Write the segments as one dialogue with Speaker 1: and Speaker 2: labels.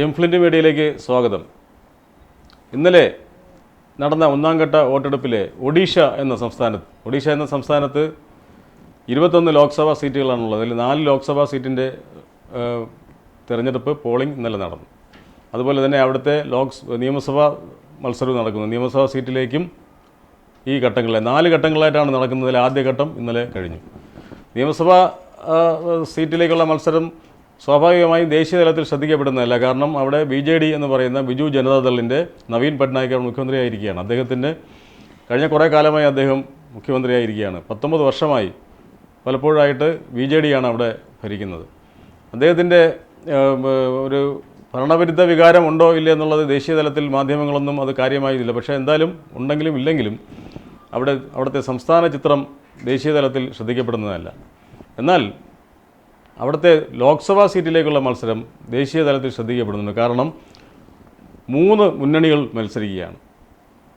Speaker 1: എംഫ്ലിന്റ് മീഡിയയിലേക്ക് സ്വാഗതം. ഇന്നലെ നടന്ന ഒന്നാം ഘട്ട വോട്ടെടുപ്പിലെ ഒഡീഷ എന്ന സംസ്ഥാനത്ത് ഒഡീഷ എന്ന സംസ്ഥാനത്ത് ഇരുപത്തൊന്ന് ലോക്സഭാ സീറ്റുകളാണുള്ളത്. അതിൽ നാല് ലോക്സഭാ സീറ്റിന്റെ തിരഞ്ഞെടുപ്പ് പോളിംഗ് ഇന്നലെ നടന്നു. അതുപോലെ തന്നെ അവിടുത്തെ ലോക്സ് നിയമസഭാ മത്സരവും നടക്കുന്നു. നിയമസഭാ സീറ്റിലേക്കും ഈ ഘട്ടങ്ങളിലെ നാല് ഘട്ടങ്ങളായിട്ടാണ് നടക്കുന്നതിൽ ആദ്യ ഘട്ടം ഇന്നലെ കഴിഞ്ഞു. നിയമസഭാ സീറ്റിലേക്കുള്ള മത്സരം സ്വാഭാവികമായും ദേശീയ തലത്തിൽ ശ്രദ്ധിക്കപ്പെടുന്നതല്ല. കാരണം അവിടെ ബി ജെ ഡി എന്ന് പറയുന്ന ബിജു ജനതാദളിന്റെ നവീൻ പട്നായിക് മുഖ്യമന്ത്രിയായിരിക്കുകയാണ്. അദ്ദേഹത്തിന്റെ കഴിഞ്ഞ കുറേ കാലമായി അദ്ദേഹം മുഖ്യമന്ത്രിയായിരിക്കുകയാണ്. പത്തൊമ്പത് വർഷമായി പലപ്പോഴായിട്ട് ബി ജെ ഡിയാണ് അവിടെ ഭരിക്കുന്നത്. അദ്ദേഹത്തിന്റെ ഒരു ഭരണവിരുദ്ധ വികാരം ഉണ്ടോ ഇല്ല എന്നുള്ളത് ദേശീയ തലത്തിൽ മാധ്യമങ്ങളൊന്നും അത് കാര്യമായില്ല പക്ഷേ എന്തായാലും ഉണ്ടെങ്കിലും ഇല്ലെങ്കിലും അവിടെ അവിടുത്തെ സംസ്ഥാന ചിത്രം ദേശീയ തലത്തിൽ ശ്രദ്ധിക്കപ്പെടുന്നതല്ല. എന്നാൽ അവിടുത്തെ ലോക്സഭാ സീറ്റിലേക്കുള്ള മത്സരം ദേശീയ തലത്തിൽ ശ്രദ്ധിക്കപ്പെടുന്നുണ്ട്. കാരണം മൂന്ന് മുന്നണികൾ മത്സരിക്കുകയാണ്.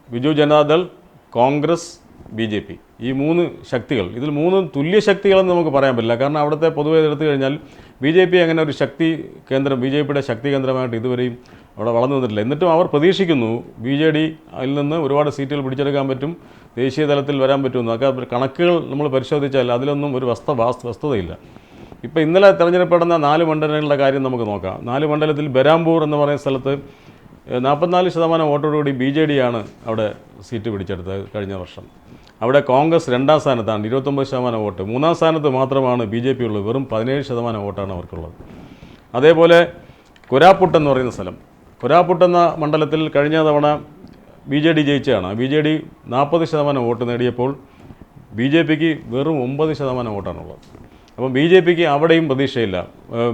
Speaker 1: Biju Janata Dal Congress B J P. ഈ മൂന്ന് ശക്തികൾ ഇതിൽ മൂന്ന് തുല്യ ശക്തികളെന്ന് നമുക്ക് പറയാൻ പറ്റില്ല. കാരണം അവിടുത്തെ പൊതുവെ എടുത്തു കഴിഞ്ഞാൽ ബി ജെ പി അങ്ങനെ ഒരു ശക്തി കേന്ദ്രം ബി ജെ പിയുടെ ശക്തി കേന്ദ്രമായിട്ട് ഇതുവരെയും അവിടെ വളർന്നു വന്നിട്ടില്ല. എന്നിട്ടും അവർ പ്രതീക്ഷിക്കുന്നു ബി ജെ ഡി അതിൽ നിന്ന് ഒരുപാട് സീറ്റുകൾ പിടിച്ചെടുക്കാൻ പറ്റും ദേശീയ തലത്തിൽ വരാൻ പറ്റുമെന്ന് അതൊക്കെ കണക്കുകൾ നമ്മൾ പരിശോധിച്ചാൽ അതിലൊന്നും ഒരു വസ്ത വാസ്ത- വസ്തുതയില്ല. ഇപ്പോൾ ഇന്നലെ തിരഞ്ഞെടുപ്പെടുന്ന നാല് മണ്ഡലങ്ങളുടെ കാര്യം നമുക്ക് നോക്കാം. നാല് മണ്ഡലത്തിൽ ബരാംപൂർ എന്ന് പറയുന്ന സ്ഥലത്ത് നാൽപ്പത്തിനാല് ശതമാനം വോട്ടോടുകൂടി ബി ജെ ഡി ആണ് അവിടെ സീറ്റ് പിടിച്ചെടുത്തത് കഴിഞ്ഞ വർഷം. അവിടെ കോൺഗ്രസ് രണ്ടാം സ്ഥാനത്താണ് ഇരുപത്തൊമ്പത് ശതമാനം വോട്ട്. മൂന്നാം സ്ഥാനത്ത് മാത്രമാണ് ബി ജെ പി ഉള്ളത് വെറും പതിനേഴ് ശതമാനം വോട്ടാണ് അവർക്കുള്ളത്. അതേപോലെ കുരാപ്പുട്ട് എന്ന് പറയുന്ന സ്ഥലം. കുരാപ്പുട്ടെന്ന മണ്ഡലത്തിൽ കഴിഞ്ഞ തവണ ബി ജെ ഡി ജയിച്ചതാണ്. ബി ജെ ഡി നാൽപ്പത് ശതമാനം വോട്ട് നേടിയപ്പോൾ ബി ജെ പിക്ക് വെറും ഒമ്പത് ശതമാനം വോട്ടാണുള്ളത്. അപ്പം ബി ജെ പിക്ക് അവിടെയും പ്രതീക്ഷയില്ല.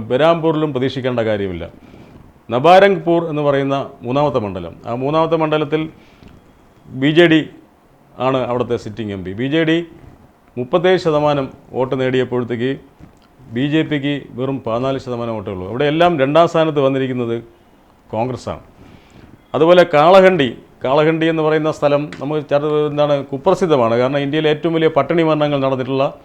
Speaker 1: ബരാംപൂരിലും പ്രതീക്ഷിക്കേണ്ട കാര്യമില്ല. നബാരംഗ്പൂർ എന്ന് പറയുന്ന മൂന്നാമത്തെ മണ്ഡലം. ആ മൂന്നാമത്തെ മണ്ഡലത്തിൽ ബി ജെ ഡി ആണ് അവിടുത്തെ sitting M P. B J D മുപ്പത്തേഴ് ശതമാനം വോട്ട് നേടിയപ്പോഴത്തേക്ക് ബി ജെ പിക്ക് വെറും പതിനാല് ശതമാനം വോട്ടേ ഉള്ളൂ. അവിടെ എല്ലാം രണ്ടാം സ്ഥാനത്ത് വന്നിരിക്കുന്നത് കോൺഗ്രസ്സാണ്. അതുപോലെ കാളഹണ്ടി കാളഹണ്ടി എന്ന് പറയുന്ന സ്ഥലം നമുക്ക് എന്താണ്? കുപ്രസിദ്ധമാണ്. കാരണം ഇന്ത്യയിലെ ഏറ്റവും വലിയ പട്ടിണി മരണങ്ങൾ നടന്നിട്ടുള്ള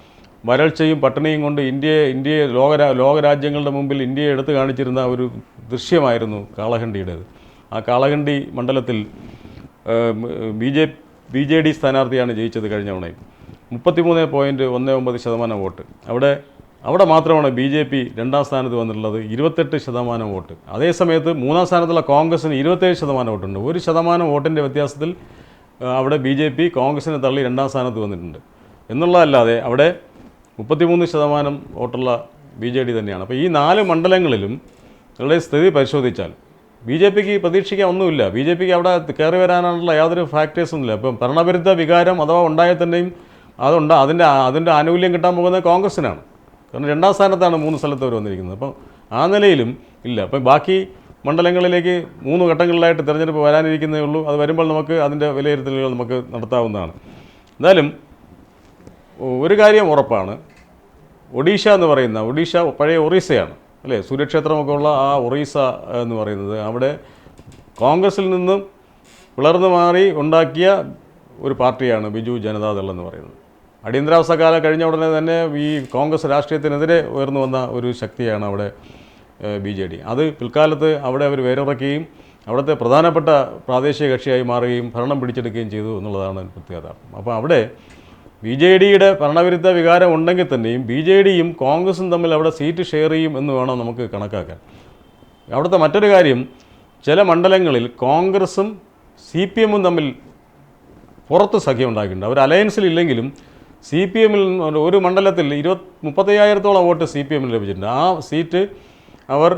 Speaker 1: വരൾച്ചയും പട്ടിണിയും കൊണ്ട് ഇന്ത്യയെ ഇന്ത്യയെ ലോകരാ ലോകരാജ്യങ്ങളുടെ മുമ്പിൽ ഇന്ത്യയെ എടുത്തു കാണിച്ചിരുന്ന ഒരു ദൃശ്യമായിരുന്നു കാളഹണ്ടിയുടേത്. ആ കാളഹണ്ടി മണ്ഡലത്തിൽ B J B J D സ്ഥാനാർത്ഥിയാണ് ജയിച്ചത് കഴിഞ്ഞ തവണയും. മുപ്പത്തിമൂന്ന് പോയിന്റ് ഒന്ന് ഒമ്പത് ശതമാനം വോട്ട്. അവിടെ അവിടെ മാത്രമാണ് ബി ജെ പി രണ്ടാം സ്ഥാനത്ത് വന്നിട്ടുള്ളത് ഇരുപത്തെട്ട് ശതമാനം വോട്ട്. അതേ സമയത്ത് മൂന്നാം സ്ഥാനത്തുള്ള കോൺഗ്രസിന് ഇരുപത്തേഴ് ശതമാനം വോട്ടുണ്ട്. ഒരു ശതമാനം വോട്ടിന്റെ വ്യത്യാസത്തിൽ അവിടെ ബി ജെ പി കോൺഗ്രസിനെ തള്ളി രണ്ടാം സ്ഥാനത്ത് വന്നിട്ടുണ്ട്. എന്നുള്ളതല്ലാതെ അവിടെ മുപ്പത്തിമൂന്ന് ശതമാനം വോട്ടുള്ള ബി ജെ ഡി തന്നെയാണ്. അപ്പോൾ ഈ നാല് മണ്ഡലങ്ങളിലും ഉള്ള സ്ഥിതി പരിശോധിച്ചാൽ ബി ജെ പിക്ക് പ്രതീക്ഷിക്കാൻ ഒന്നുമില്ല. ബി ജെ പിക്ക് അവിടെ കയറി വരാനുള്ള യാതൊരു ഫാക്ടേഴ്സും ഇല്ല ഇപ്പം ഭരണവിരുദ്ധ വികാരം അഥവാ ഉണ്ടായാൽ തന്നെയും അതുണ്ട്. അതിന്റെ അതിന്റെ ആനുകൂല്യം കിട്ടാൻ പോകുന്നത് കോൺഗ്രസിനാണ് കാരണം രണ്ടാം സ്ഥാനത്താണ് മൂന്ന് സ്ഥലത്ത് അവർ വന്നിരിക്കുന്നത്. അപ്പം ആ നിലയിലും ഇല്ല. അപ്പം ബാക്കി മണ്ഡലങ്ങളിലേക്ക് മൂന്ന് ഘട്ടങ്ങളിലായിട്ട് തിരഞ്ഞെടുപ്പ് വരാനിരിക്കുന്നേ ഉള്ളൂ. അത് വരുമ്പോൾ നമുക്ക് അതിന്റെ വിലയിരുത്തലുകൾ നമുക്ക് നടത്താവുന്നതാണ്. എന്തായാലും ഒരു കാര്യം ഉറപ്പാണ്. ഒഡീഷ എന്ന് പറയുന്ന ഒഡീഷ പഴയ ഒറീസയാണ്. അല്ലേ? സൂര്യക്ഷേത്രമൊക്കെ ഉള്ള ആ ഒറീസ എന്ന് പറയുന്നത് അവിടെ കോൺഗ്രസിൽ നിന്നും പിളർന്നു മാറി ഉണ്ടാക്കിയ ഒരു പാർട്ടിയാണ് ബിജു ജനതാദൾ എന്ന് പറയുന്നത്. അടിയന്തരാവസ്ഥ കാലം കഴിഞ്ഞ ഉടനെ തന്നെ ഈ കോൺഗ്രസ് രാഷ്ട്രീയത്തിനെതിരെ ഉയർന്നു വന്ന ഒരു ശക്തിയാണ് അവിടെ ബി ജെ ഡി. അത് പിൽക്കാലത്ത് അവിടെ അവർ വേരുറക്കുകയും അവിടുത്തെ പ്രധാനപ്പെട്ട പ്രാദേശിക കക്ഷിയായി മാറുകയും ഭരണം പിടിച്ചെടുക്കുകയും ചെയ്തു എന്നുള്ളതാണ് പ്രത്യേകത അപ്പോൾ അവിടെ ബി ജെ ഡിയുടെ ഭരണവിരുദ്ധ വികാരം ഉണ്ടെങ്കിൽ തന്നെയും ബി ജെ ഡിയും കോൺഗ്രസും തമ്മിൽ അവിടെ സീറ്റ് ഷെയർ ചെയ്യും എന്ന് വേണം നമുക്ക് കണക്കാക്കാൻ. അവിടുത്തെ മറ്റൊരു കാര്യം ചില മണ്ഡലങ്ങളിൽ കോൺഗ്രസും സി പി എമ്മും തമ്മിൽ പുറത്ത് സഖ്യം ഉണ്ടാക്കിയിട്ടുണ്ട്. അവർ അലയൻസിലില്ലെങ്കിലും സി പി എമ്മിൽ ഒരു മണ്ഡലത്തിൽ ഇരുപത് മുപ്പത്തയ്യായിരത്തോളം വോട്ട് സി പി എമ്മിൽ ലഭിച്ചിട്ടുണ്ട്. ആ സീറ്റ് അവർ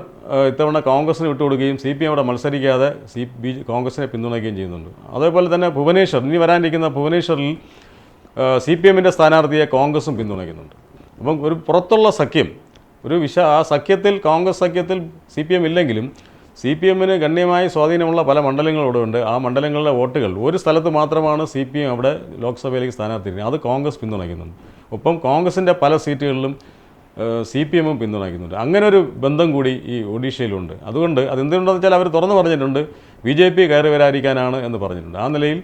Speaker 1: ഇത്തവണ കോൺഗ്രസിന് വിട്ടുകൊടുക്കുകയും സി പി എം അവിടെ മത്സരിക്കാതെ സി ബി കോൺഗ്രസിനെ പിന്തുണയ്ക്കുകയും ചെയ്യുന്നുണ്ട്. അതേപോലെ തന്നെ ഭുവനേശ്വർ ഇനി വരാനിരിക്കുന്ന ഭുവനേശ്വറിൽ സി പി എമ്മിന്റെ സ്ഥാനാർത്ഥിയെ കോൺഗ്രസും പിന്തുണയ്ക്കുന്നുണ്ട്. അപ്പം ഒരു പുറത്തുള്ള സഖ്യം ഒരു വിശ ആ സഖ്യത്തിൽ കോൺഗ്രസ് സഖ്യത്തിൽ സി പി എം ഇല്ലെങ്കിലും സി പി എമ്മിന് ഗണ്യമായ സ്വാധീനമുള്ള പല മണ്ഡലങ്ങളും ഉണ്ട്. ആ മണ്ഡലങ്ങളിലെ വോട്ടുകൾ ഒരു സ്ഥലത്ത് മാത്രമാണ് സി പി എം അവിടെ ലോക്സഭയിലേക്ക് സ്ഥാനാർത്ഥിക്കുന്നത് അത് കോൺഗ്രസ് പിന്തുണയ്ക്കുന്നുണ്ട്. ഒപ്പം കോൺഗ്രസിന്റെ പല സീറ്റുകളിലും സി പി എമ്മും പിന്തുണയ്ക്കുന്നുണ്ട്. അങ്ങനെ ഒരു ബന്ധം കൂടി ഈ ഒഡീഷയിലുണ്ട്. അതുകൊണ്ട് അതെന്തുകൊണ്ടെന്ന് വെച്ചാൽ അവർ തുറന്നു പറഞ്ഞിട്ടുണ്ട് ബി ജെ പി കയറി വരാതിരിക്കാനാണ് എന്ന് പറഞ്ഞിട്ടുണ്ട്. ആ നിലയിൽ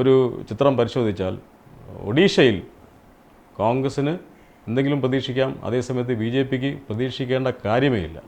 Speaker 1: ഒരു ചിത്രം പരിശോധിച്ചാൽ ഒഡീഷയിൽ കോൺഗ്രസ്സിന് എന്തെങ്കിലും പ്രതീക്ഷിക്കാം. അതേസമയത്ത് ബി ജെ പിക്ക് പ്രതീക്ഷിക്കേണ്ട കാര്യമേ ഇല്ല